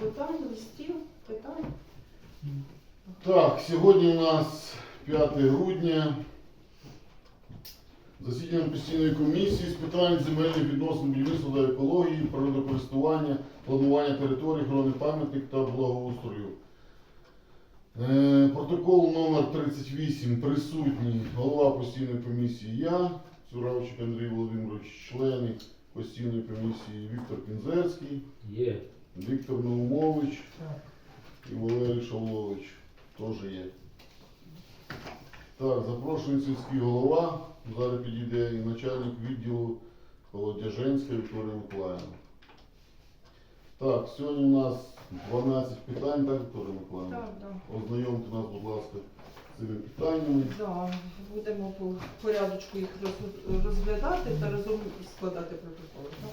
клопотань, листів, питань? Так, сьогодні у нас 5 грудня. Засідання постійної комісії з питань земельних відносин будівництва та екології, природокористування, планування територій, охорони пам'ятник та благоустрою. Е, протокол номер 38 присутній голова постійної комісії я, Суравчик Андрій Володимирович, члени постійної комісії Віктор Кінзерський, Є. Віктор Наумович і Валерій Шавлович теж є. Так, запрошую сільський голова. Зараз підійде і начальник відділу Колодяженська Вікторія Миколаївна. Так, сьогодні у нас 12 питань, так, Вікторія Миколаївна? Так, так. Ознайомте нас, будь ласка, з цими питаннями. Да, будемо по порядочку їх роз- розглядати та разом складати протоколи. Так?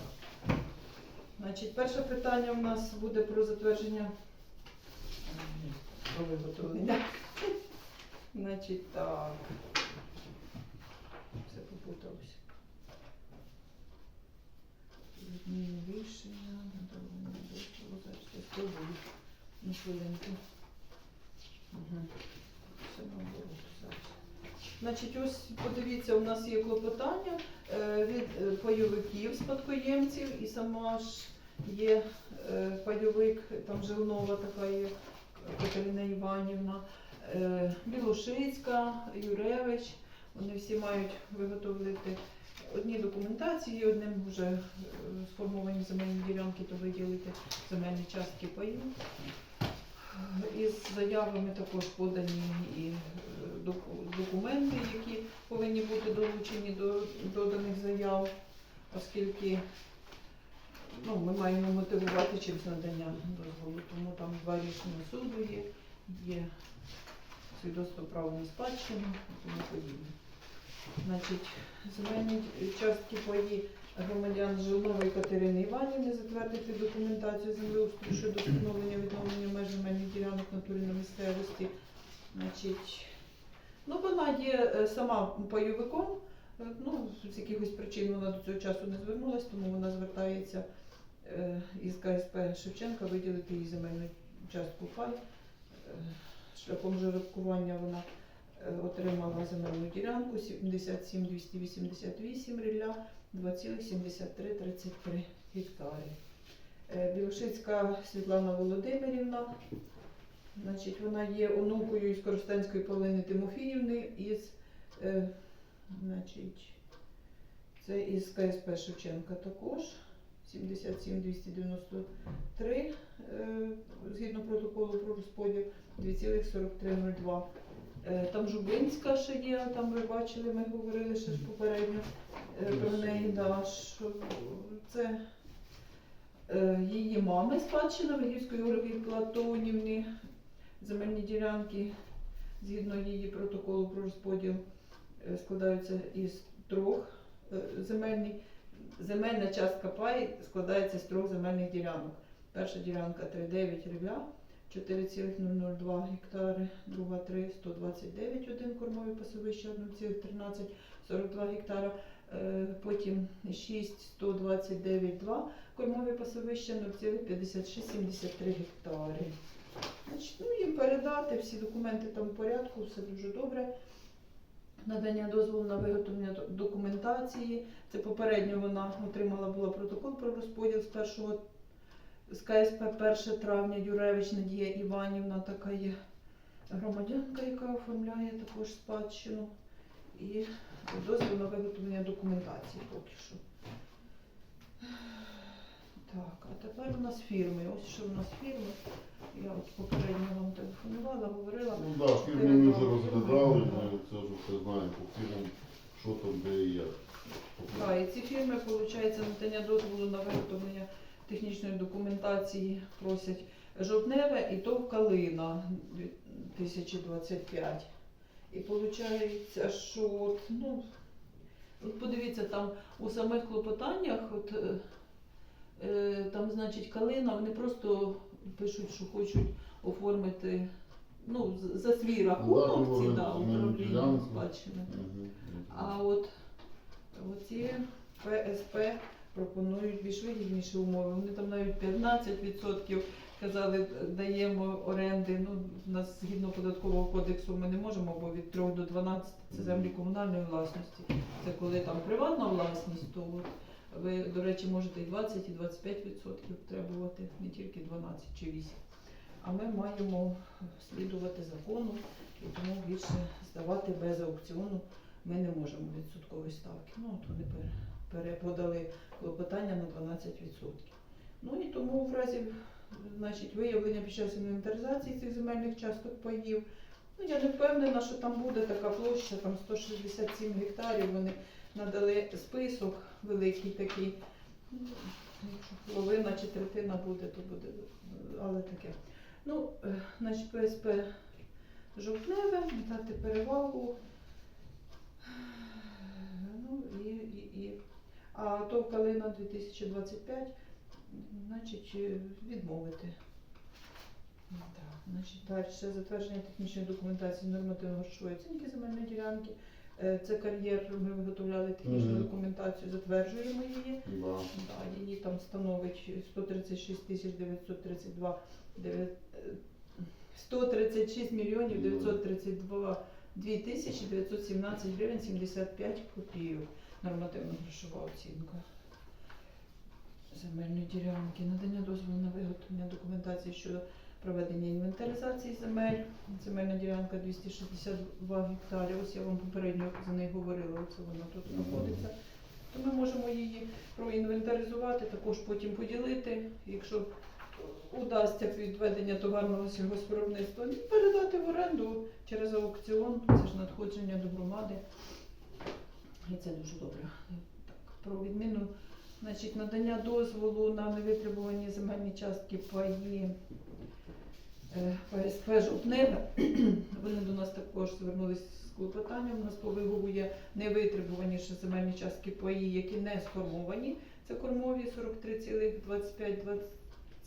Значить, перше питання у нас буде про затвердження про виготовлення. Значить, так. Все попуталося. Відміни рішення, надавання дозволу, зараз спробую на хвилинку. Угу. Все наоборот. Значить, ось подивіться, у нас є клопотання е, від е, пайовиків, спадкоємців, і сама ж є е, пайовик, там Жилнова така є Катерина Іванівна, Білошицька, Юревич. Вони всі мають виготовити одні документації, одним вже сформовані земельні ділянки, то виділити земельні частки паїв. Із заявами також подані і е, документи, які повинні бути долучені до доданих заяв, оскільки ну, ми маємо мотивувати через надання дозволу, тому там два рішення суду є, є свідоцтво права на спадщину і тому подібне. Значить, земельні частки паї громадян Жилнової Катерини Іванівни затвердити документацію землеустрою щодо встановлення відновлення меж земельних ділянок в натурі на місцевості. Значить, ну вона є е, сама пайовиком, е, ну, з якихось причин вона до цього часу не звернулась, тому вона звертається е, із КСП Шевченка виділити їй земельну частку пай. Шляхом жеребкування вона отримала земельну ділянку 77 288 рілля 2,7333 гектари. Е, Білошицька Світлана Володимирівна, значить, вона є онукою із Коростенської Павлини Тимофіївни із, е, значить, це із КСП Шевченка також. 77 293 е, згідно протоколу про розподіл 2,4302. Е, Там Жубинська ще є, там ви бачили, ми говорили ще ж попередньо е, про неї, да, що це е, її мами спадщина Вигівської Ольги Платонівни, земельні ділянки, згідно її протоколу про розподіл, складаються із трьох земельні. Земельна частка пай складається з трьох земельних ділянок. Перша ділянка 3,9 рівля, 4,002 гектари, друга 3, 129, один кормові пасовища, 1,13, 42 гектара, е, потім 6, 129, 2 кормові пасовища, 0,5673 гектари. Значить, ну, їм передати, всі документи там в порядку, все дуже добре. Надання дозволу на виготовлення документації. Це попередньо вона отримала була протокол про розподіл з 1 з КСП 1 травня Юревич Надія Іванівна, така є громадянка, яка оформляє також спадщину. І дозвіл на виготовлення документації поки що. Так, а тепер у нас фірми. Ось що у нас фірми. Я от попередньо вам телефонувала, говорила. Ну так, да, фірми ми вже розглядали, ми це вже все знаємо по фірмам, що там, де і як. Так, і ці фірми, виходить, надання дозволу на виготовлення технічної документації просять Жовтневе і ТОВ Калина 2025. І виходить, що от, ну, от подивіться, там у самих клопотаннях, от, е, е, там, значить, Калина, вони просто пишуть, що хочуть оформити ну, за свій рахунок ці да, управління спадщини. А от оці ПСП пропонують більш вигідніші умови. Вони там навіть 15% казали, даємо оренди. Ну, у нас згідно податкового кодексу ми не можемо, бо від 3 до 12 це землі комунальної власності. Це коли там приватна власність, то от ви, до речі, можете і 20, і 25% требувати, не тільки 12 чи 8. А ми маємо слідувати закону і тому більше здавати без аукціону ми не можемо відсоткової ставки. Ну, от вони пере- переподали клопотання на 12%. Ну і тому в разі значить, виявлення під час інвентаризації цих земельних часток паїв. Ну, я не впевнена, що там буде така площа, там 167 гектарів. Вони надали список великий такий. Ну, Якщо половина чи третина буде, то буде, але таке. Ну, е, значить, ПСП жовтневе, дати перевагу. А то калина 2025, значить, е, відмовити. Так, значить, далі затвердження технічної документації нормативно-грошової оцінки земельної ділянки. Е, Це кар'єр, ми виготовляли технічну Мгм. документацію, затверджуємо її. Да. Да, її там становить 136 тисяч 932 дев'ят- е, 136 мільйонів 932 2 тисячі 917 гривень 75 копійок. Нормативна грошова оцінка земельної ділянки. Надання дозволу на виготовлення документації щодо проведення інвентаризації земель. Земельна ділянка 262 гектарі. Ось я вам попередньо за неї говорила, оце вона тут знаходиться. То ми можемо її проінвентаризувати, також потім поділити, якщо удасться відведення товарного сільгоспвиробництва, і передати в оренду через аукціон. Це ж надходження до громади. І це дуже добре. Так, про відміну, значить, надання дозволу на невитребувані земельні частки паї е, ПСП Жовтневе. Вони до нас також звернулися з клопотанням. У нас по вигову є невитребувані земельні частки паї, які не сформовані. Це кормові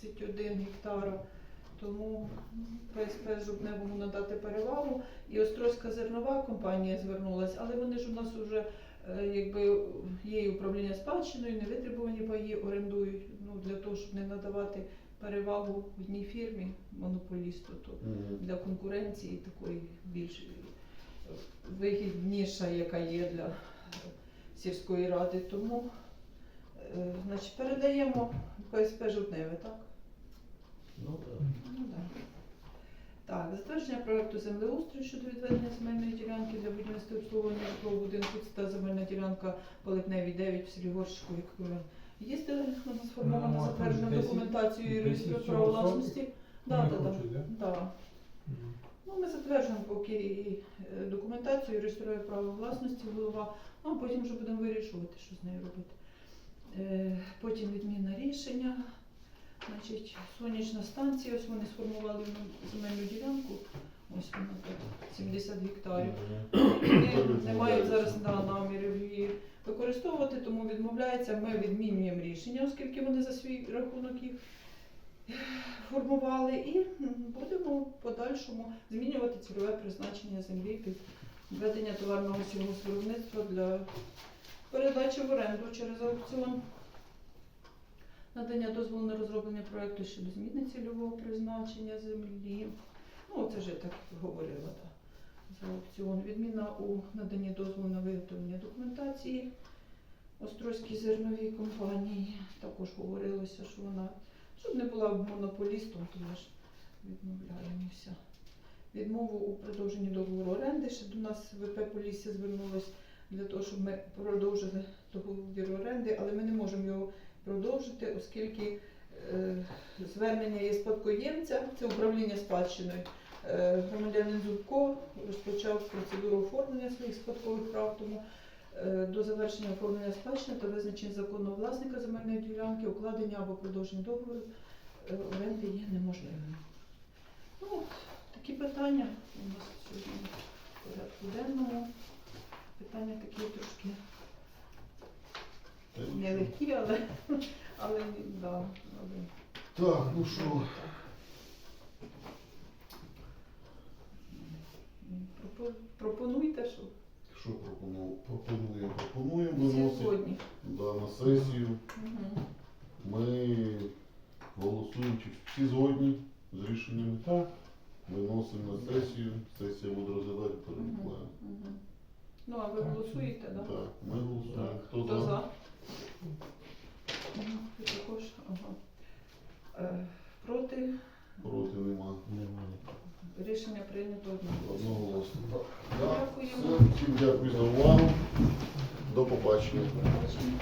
43,25-21 гектара. Тому ПСП Жовтневому надати перевагу. І Острозька зернова компанія звернулася, але вони ж у нас вже е, якби є і управління спадщиною, невитребувані паї орендують ну, для того, щоб не надавати перевагу одній фірмі монополісту, то для конкуренції такої більш е, вигідніша, яка є для е, сільської ради. Тому е, значить, передаємо ПСП Жовтневе, так? Ну, так. Ну, да. Так, затвердження проекту землеустрою щодо відведення земельної ділянки для будівництва обслуговування житлового будинку це та земельна ділянка Полипневій 9 в селі Горщику, як ви їздили, вона сформована, Ну, затверджена документацією реєстру права власності. Да, да, да. да? Да. Ну, ми затверджуємо поки і, е, документацію, і реєструє право власності голова, ну, а потім вже будемо вирішувати, що з нею робити. Е, Потім відміна рішення. Значить, сонячна станція, ось вони сформували земельну ділянку. Ось вона тут 70 гектарів. Вони не мають зараз да, намірів її використовувати, тому відмовляється. Ми відмінюємо рішення, оскільки вони за свій рахунок їх формували, і будемо в подальшому змінювати цільове призначення землі під ведення товарного сільгоспвиробництва для передачі в оренду через аукціон. Надання дозволу на розроблення проекту щодо зміни цільового призначення землі. Ну, це вже так говорила. Так за аукціон. Відміна у наданні дозволу на виготовлення документації Острозькій зерновій компанії. Також говорилося, що вона, щоб не була монополістом, то ж відмовляємося. Відмову у продовженні договору оренди. Ще до нас ВП Полісся звернулось для того, щоб ми продовжили договір оренди, але ми не можемо його продовжити, оскільки е, звернення є спадкоємця, це управління спадщиною. Е, Громадянин Зубко розпочав процедуру оформлення своїх спадкових прав, тому е, до завершення оформлення спадщини та визначення законного власника земельної ділянки, укладення або продовження договору оренди є неможливим. Ну, от, такі питання у нас сьогодні в порядку денному. Питання такі трошки нелегкі, але, але, да, але Так, ну що, Пропо- Пропонуйте, що. що пропону- пропонуємо? Пропонуємо виносити Сьогодні. да, на сесію. Угу. Ми голосуємо, чи всі згодні з рішеннями. Так. Виносимо на сесію. Сесія буде розглядати переплан. Угу. Ну, а ви голосуєте, так? Да? Так, ми голосуємо. Так. Хто Хто за? Також? Ага. Е, проти? Проти нема. Немає. Рішення прийнято одноголосно. Одноголосно. Так. Дякуємо. Всім дякую за увагу. До побачення. Побачення.